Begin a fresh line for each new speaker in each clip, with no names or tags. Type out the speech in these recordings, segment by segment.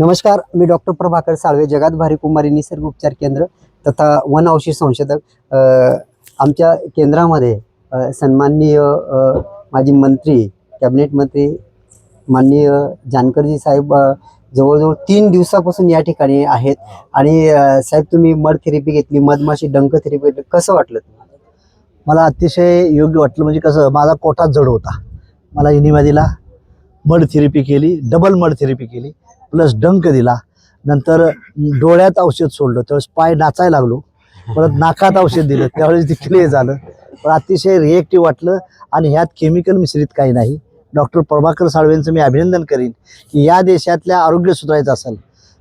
नमस्कार मी डॉक्टर प्रभाकर साळवे जगात भारी कुमारी निसर्ग उपचार केंद्र तथा वन औषध संशोधक. आमच्या केंद्रामध्ये सन्माननीय माजी मंत्री कॅबिनेट मंत्री माननीय जानकरजी साहेब जवळजवळ तीन दिवसापासून या ठिकाणी आहेत. आणि साहेब तुम्ही मड थेरपी घेतली मधमाशी डंक थेरपी घेतली कसं वाटलं? तुम्हाला?
मला अतिशय योग्य वाटलं म्हणजे कसं माझा कोटा जड होता. मला युनिवादीला मड थेरपी केली डबल मड थेरपी केली. प्लस डंक दिला. नंतर डोळ्यात औषध सोडलं. त्यावेळेस पाय नाचायला लागलो. परत नाकात औषध दिलं. त्यावेळेस देखील हे झालं. पण अतिशय रिएक्टिव्ह वाटलं. आणि ह्यात केमिकल मिश्रित काही नाही. डॉक्टर प्रभाकर साळवेंचं मी अभिनंदन करीन की या देशातल्या आरोग्य सुधारायचं असेल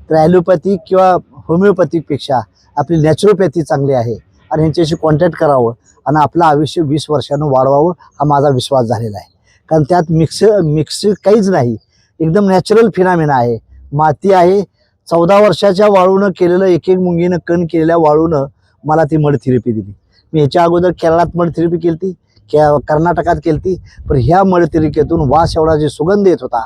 तर ॲलोपॅथिक किंवा होमिओपॅथिकपेक्षा आपली नॅचरोपॅथी चांगली आहे. आणि ह्यांच्याशी कॉन्टॅक्ट करावं. आणि आपलं आयुष्य वीस वर्षानं वाढवावं हा माझा विश्वास झालेला आहे. कारण त्यात मिक्स मिक्स काहीच नाही. एकदम नॅचरल फिनामिना आहे. माती आहे. चौदा वर्षाच्या वाळूनं केलेलं एक एक मुंगीनं कण केलेल्या वाळूनं मला ती मड थेरपी दिली. मी ह्याच्या अगोदर केरळात मड थेरपी केली कर्नाटकात केली पण ह्या मड थेरपीतून वास एवढा जे सुगंध येत होता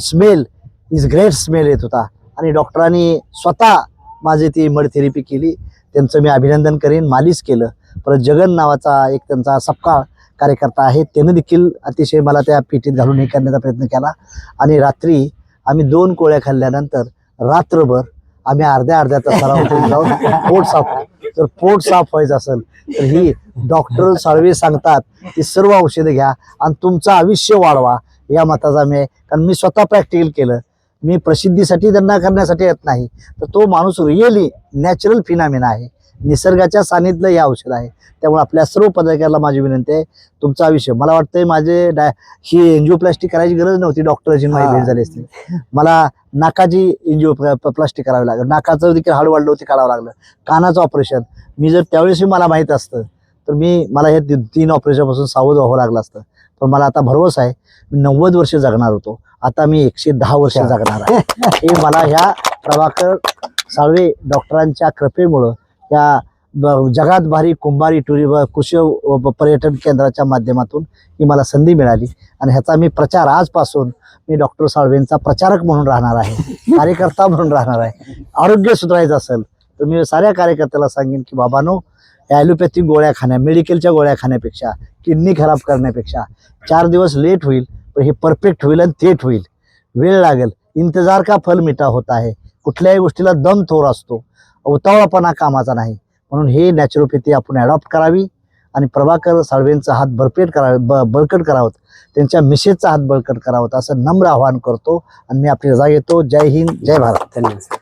स्मेल इज ग्रेट स्मेल येत होता. आणि डॉक्टरांनी स्वतः माझी ती मड थेरपी केली. त्यांचं मी अभिनंदन करेन मालिश केलं. परत जगन नावाचा एक त्यांचा सपकाळ कार्यकर्ता आहे त्यानं देखील अतिशय मला त्या पिठीत घालून हे करण्याचा प्रयत्न केला. आणि रात्री आम्ही दोन कोळ्या खाल्ल्यानंतर रात्रभर आम्ही अर्ध्या अर्ध्या तासाला जाऊन पोट साफ जर पोट साफ व्हायचं असेल तर ही डॉक्टर साळवे सांगतात की सर्व औषधं घ्या आणि तुमचं आयुष्य वाढवा. या मताचा मी कारण मी स्वतः प्रॅक्टिकल केलं. मी प्रसिद्धीसाठी त्यांना करण्यासाठी येत नाही. तर तो माणूस रिअली नॅचरल फिनामिना आहे. निसर्गाच्या सानिध्य हे औषध आहे. त्यामुळे आपल्या सर्व पदाधिकाऱ्याला माझी विनंती आहे. तुमचं आयुष्य मला वाटतंय माझे डाय ही एन्जिओप्लास्टिक करायची गरज नव्हती डॉक्टरची. भेट झाली असती. मला नाकाची एन्जिओ प्लास्टिक करावी लागलं. नाकाचं देखील हाड वाढलं होती काढावं लागलं. कानाचं ऑपरेशन मी जर त्यावेळेसही मला माहीत असतं तर मी मला हे तीन ऑपरेशनपासून सावध व्हावं लागलं असतं. पण मला आता भरवसा आहे. मी नव्वद वर्ष जगणार होतो. आता मी एकशे दहा वर्ष. जगणार आहे. हे मला ह्या प्रभाकर साळवे डॉक्टरांच्या कृपेमुळं या जगात भारी कुंभारी टुरि कृषी पर्यटन केंद्राच्या माध्यमातून ही मला संधी मिळाली. आणि ह्याचा मी प्रचार आजपासून मी डॉक्टर साळवेंचा प्रचारक म्हणून राहणार आहे कार्यकर्ता म्हणून राहणार आहे. आरोग्य सुधारायचं असेल तर मी साऱ्या कार्यकर्त्याला सांगेन की बाबानो ॲलोपॅथिक गोळ्या खाण्या मेडिकलच्या गोळ्या खाण्यापेक्षा किडनी खराब करण्यापेक्षा चार दिवस लेट होईल पण हे परफेक्ट होईल आणि थेट होईल. वेळ लागेल. इंतजार का फल मिठा होत आहे? कुठल्याही गोष्टीला दम थोर असतो. उतावळापणा कामाचा नाही. म्हणून हे नॅचरोपॅथी आपण ॲडॉप्ट करावी आणि प्रभाकर साळवेंचा हात बरपेट करावे ब बळकट करावं. त्यांच्या मिसेसचा हात बळकट करावं. असं नम्र आवाहन करतो आणि मी आपली रजा घेतो. जय हिंद जय भारत.
धन्यवाद